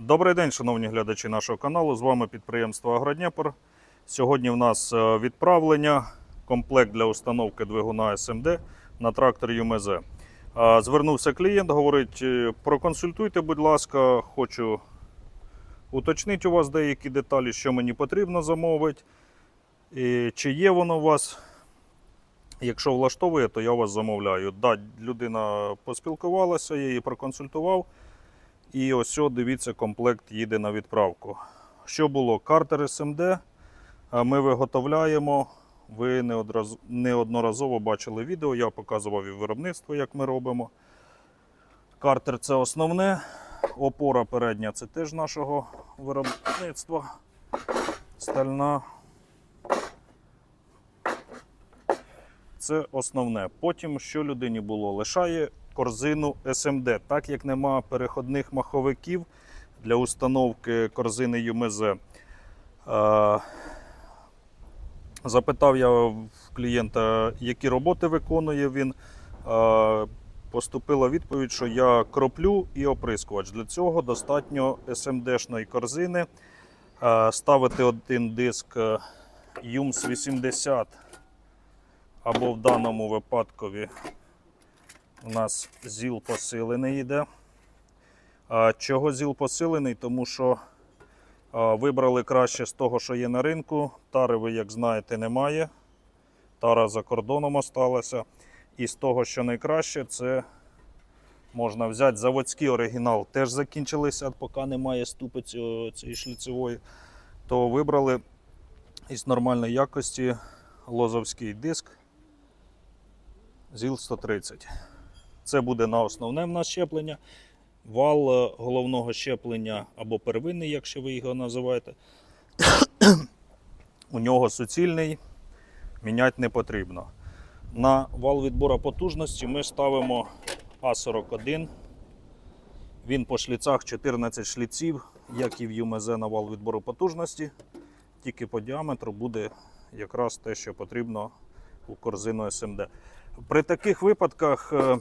Добрий день, шановні глядачі нашого каналу. З вами підприємство Агродніпр. Сьогодні в нас е, відправлення, комплект для установки двигуна СМД на трактор ЮМЗ. Е, Звернувся клієнт, говорить: е, проконсультуйте, будь ласка, хочу уточнити у вас деякі деталі, що мені потрібно замовити. І чи є воно у вас? Якщо влаштовує, то я вас замовляю. Да, людина поспілкувалася, я її проконсультував. І ось дивіться, комплект їде на відправку. Що було? Картер СМД ми виготовляємо. Ви неодноразово бачили відео, я показував і виробництво, як ми робимо. Картер це основне. Опора передня це теж нашого виробництва. Стальна. Це основне. Потім, що людині було? Лишає корзину SMD, так як нема переходних маховиків для установки корзини ЮМЗ. Е, Запитав я в клієнта, які роботи виконує він. Е, Поступила відповідь, що я кроплю і оприскувач. Для цього достатньо SMD-шної корзини. Е, Ставити один диск YUMS 80 або в даному випадкові у нас ЗІЛ посилений йде. Чого ЗІЛ посилений? Тому що вибрали краще з того, що є на ринку. Тари, ви, як знаєте, немає. Тара за кордоном осталася. І з того, що найкраще, це можна взяти заводський оригінал. Теж закінчилися, поки немає ступиці цієї шліцевої. То вибрали із нормальної якості лозовський диск ЗІЛ 130. Це буде на основне в нас щеплення. Вал е, головного щеплення або первинний, якщо ви його називаєте. У нього суцільний, міняти не потрібно. На вал відбору потужності ми ставимо А41. Він по шліцах 14 шліців, як і в ЮМЗ на вал відбору потужності. Тільки по діаметру буде якраз те, що потрібно у корзину СМД. При таких випадках е,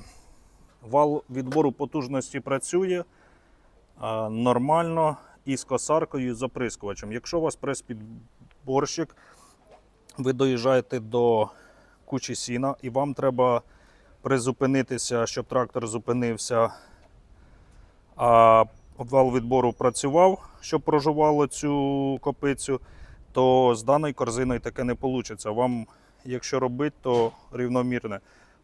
вал відбору потужності працює е, нормально і з косаркою, і з оприскувачем. Якщо у вас прес-підборщик, ви доїжджаєте до кучі сіна і вам треба призупинитися, щоб трактор зупинився, а вал відбору працював, щоб проживало цю копицю, то з даною корзиною таке не вийде. Вам, якщо робити, то рівномірне.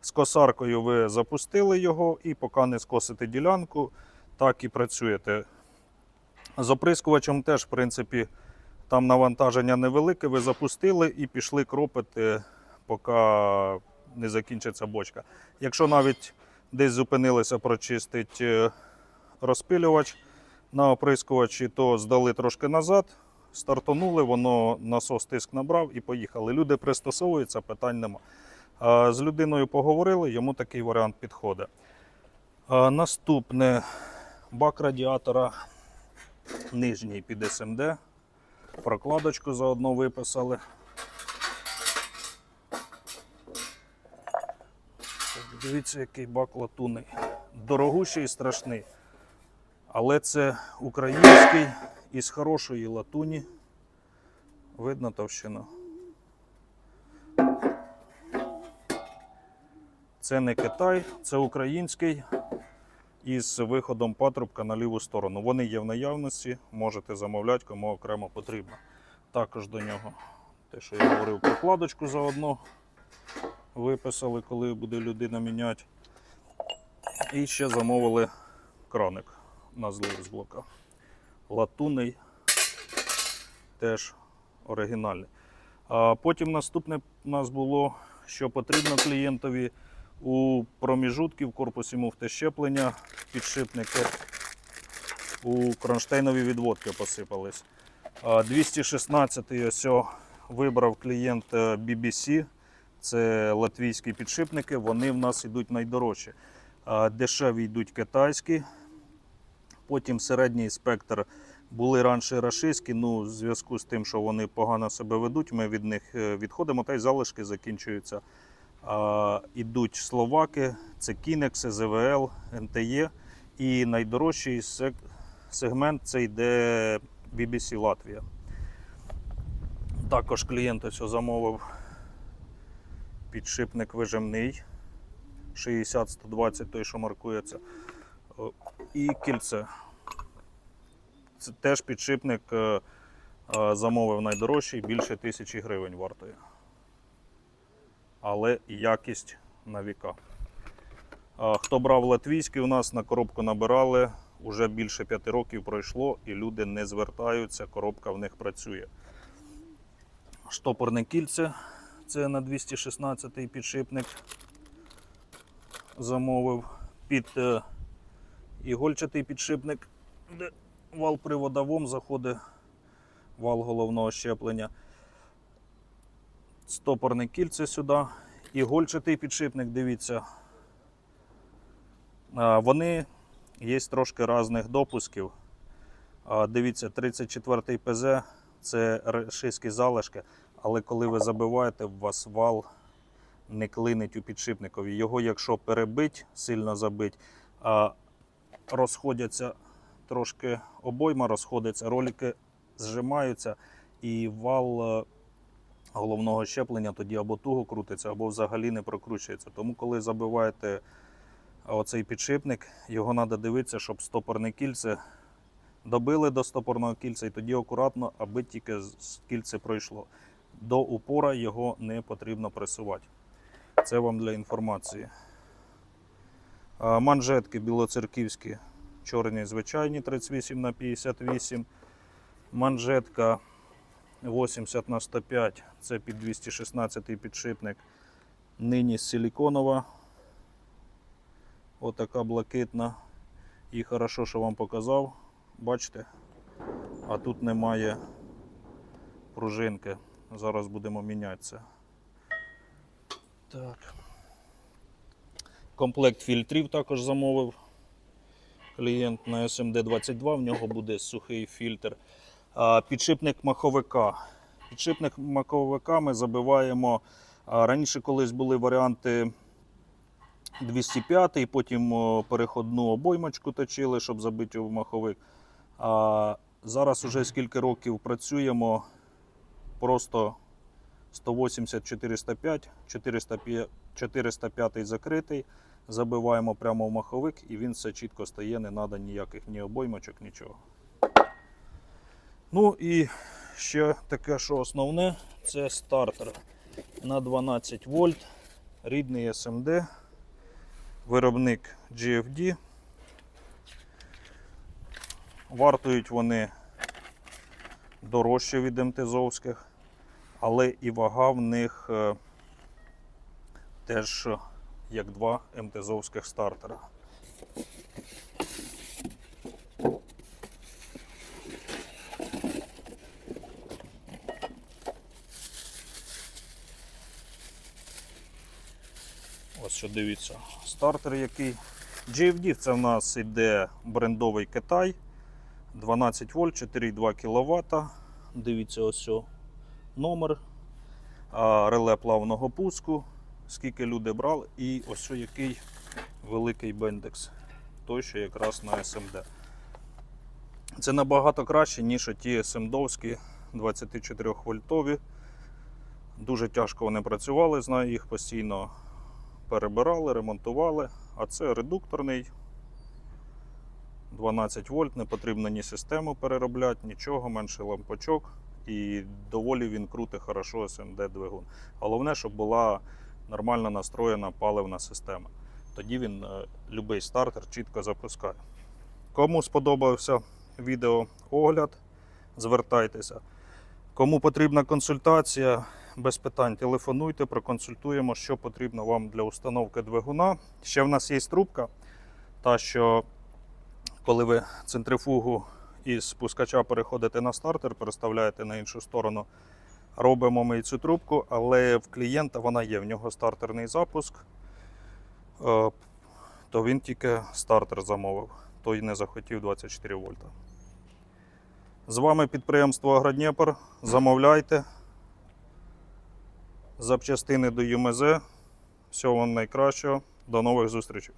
З косаркою ви запустили його і поки не скосите ділянку, так і працюєте. З оприскувачем теж, в принципі, там навантаження невелике, ви запустили і пішли кропити, поки не закінчиться бочка. Якщо навіть десь зупинилися прочистити е, розпилювач на оприскувачі, то здали трошки назад, стартанули, воно насос тиск набрав і поїхали. Люди пристосовуються, питань нема. З людиною поговорили, йому такий варіант підходить. Наступне бак радіатора нижній під СМД. Прокладочку заодно виписали. Дивіться, який бак латунний. Дорогущий і страшний. Але це український із хорошої латуні. Видно товщину. Це не Китай, це український із виходом патрубка на ліву сторону. Вони є в наявності, можете замовляти, кому окремо потрібно. Також до нього те, що я говорив, прокладочку заодно виписали, коли буде людина міняти. І ще замовили краник на злив з блока. Латунний, теж оригінальний. А потім наступне у нас було, що потрібно клієнтові у проміжутки в корпусі муфти щеплення, підшипники у кронштейнові відводки посипались. А 216 ось вибрав клієнт е, BBC. Це латвійські підшипники, вони в нас йдуть найдорожчі. Дешеві йдуть китайські. Потім середній спектр були раніше рашистські, ну, в зв'язку з тим, що вони погано себе ведуть, ми від них е, відходимо, та й залишки закінчуються. Ідуть словаки, це Кінекси, ЗВЛ, НТЄ. І найдорожчий сегмент це йде BBC Латвія. Також клієнт ось замовив підшипник вижимний 60-120, той, що маркується. І кільце. Це теж підшипник е, е, замовив найдорожчий, більше тисячі гривень вартує. Але якість на віка. Хто брав латвійський, у нас на коробку набирали, уже більше п'яти років пройшло і люди не звертаються, коробка в них працює. Штопорне кільце, це на 216 підшипник замовив. Під е, ігольчатий підшипник, де вал приводовом заходить вал головного щеплення. Стопорне кільце сюди. Ігольчатий підшипник, дивіться. Вони є трошки різних допусків. Дивіться, 34-й ПЗ це рашистські залишки, але коли ви забиваєте, у вас вал не клинить у підшипникові. Його, якщо перебить, сильно забить, розходяться трошки обойма, розходиться, ролики зжимаються, і вал е, головного щеплення тоді або туго крутиться, або взагалі не прокручується. Тому, коли забиваєте оцей підшипник, його треба дивитися, щоб стопорне кільце добили до стопорного кільця, і тоді акуратно, аби тільки кільце пройшло. До упора його не потрібно пресувати. Це вам для інформації. Манжетки білоцерківські, чорні звичайні 38 на 58. Манжетка 80 на 105 це під 216 підшипник. Нині силіконова. Отака блакитна. І хорошо, що вам показав. Бачите? А тут немає пружинки. Зараз будемо міняти це. Так. Комплект фільтрів також замовив. Клієнт на SMD 22, в нього буде сухий фільтр. Підшипник маховика. Підшипник маховика ми забиваємо. Раніше колись були варіанти 205, потім переходну обоймочку точили, щоб забити в маховик. А зараз уже скільки років працюємо, просто 180 405, 405, 405 закритий. Забиваємо прямо в маховик і він все чітко стає, не треба ніяких ні обоймочок, нічого. Ну і ще таке, що основне, це стартер на 12 вольт, рідний SMD, виробник GFD. Вартують вони дорожче від МТЗовських, але і вага в них е, теж як два МТЗовських стартера. Ось що дивіться, стартер який. GFD це в нас іде брендовий Китай. 12 вольт, 4,2 кВт. Дивіться ось що номер. Реле плавного пуску. Скільки люди брали. І ось що який великий бендекс. Той, що якраз на SMD. Це набагато краще, ніж ті SMD-овські 24 вольтові. Дуже тяжко вони працювали, знаю, їх постійно перебирали, ремонтували. А це редукторний 12 вольт, не потрібно ні систему переробляти, нічого, менше лампочок. І доволі він крутить хорошо SMD двигун. Головне, щоб була нормально настроєна паливна система. Тоді він е, любий стартер чітко запускає. Кому сподобався відеоогляд, звертайтеся. Кому потрібна консультація, без питань телефонуйте, проконсультуємо, що потрібно вам для установки двигуна. Ще в нас є трубка, та що коли ви центрифугу із спускача переходите на стартер, переставляєте на іншу сторону, робимо ми цю трубку, але в клієнта вона є, в нього стартерний запуск, е, то він тільки стартер замовив, той не захотів 24 вольта. З вами підприємство Агродніпр. Замовляйте запчастини до ЮМЗ. Всього вам найкращого. До нових зустрічей.